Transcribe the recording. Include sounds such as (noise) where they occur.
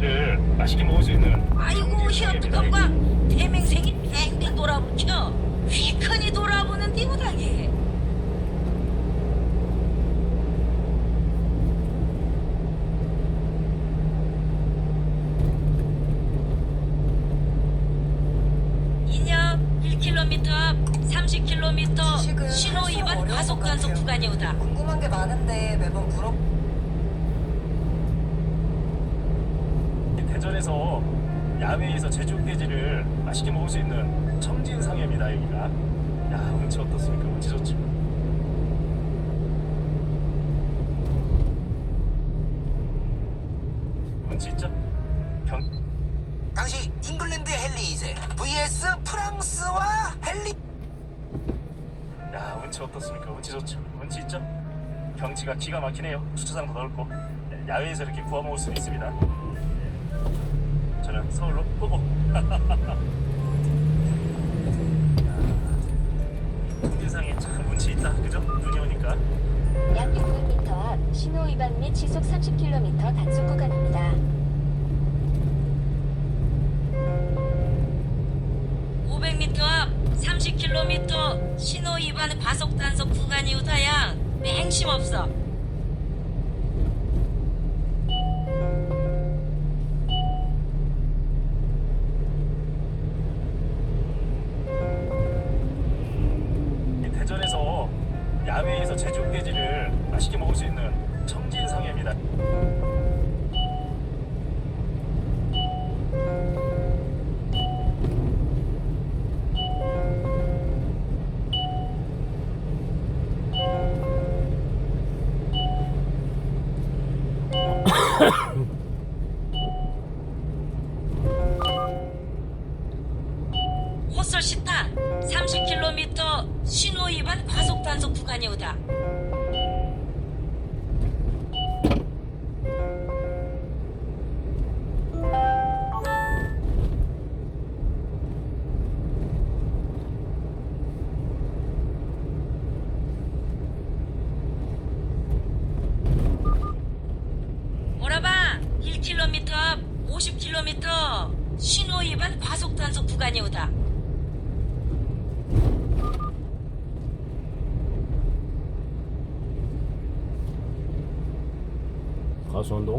고기를 맛있게 먹을 수 있는 아이고 시험 뚜껑과 대맹생이 뺑뺑 돌아붙여 휘큰이 돌아보는 띠우다니 신호 위반 가속 단속 구간이 오다. 궁금한 게 많은데 매번 물어 대전에서 야외에서 제육돼지를 맛있게 먹을 수 있는 청진상해입니다 여기가. 야 운치 어떻습니까? 운치 좋죠 운치 있죠? 경 당시 잉글랜드 헨리 2세 vs 프랑스와 헨리. 야 운치 어떻습니까? 운치 좋죠. 운치 있죠? 경치가 기가 막히네요. 주차장도 넓고. 네, 야외에서 이렇게 구워 먹을 수 있습니다 서울로 끄고 청진상에 (laughs) 참 운치 있다 그죠 눈이 오니까 약 600m 앞 신호 위반 및 시속 30km 단속 구간입니다. 500m 앞 30km 신호 위반 과속 단속 구간이 오다야. 맹심 없어. 야외에서 제육돼지를 맛있게 먹을 수 있는 청진상해입니다. 호설 시타 30km 신호 단속 구간이 오다. 오라바 1km 앞 50km 신호 위반 과속 단속 구간이 오다. 가수운동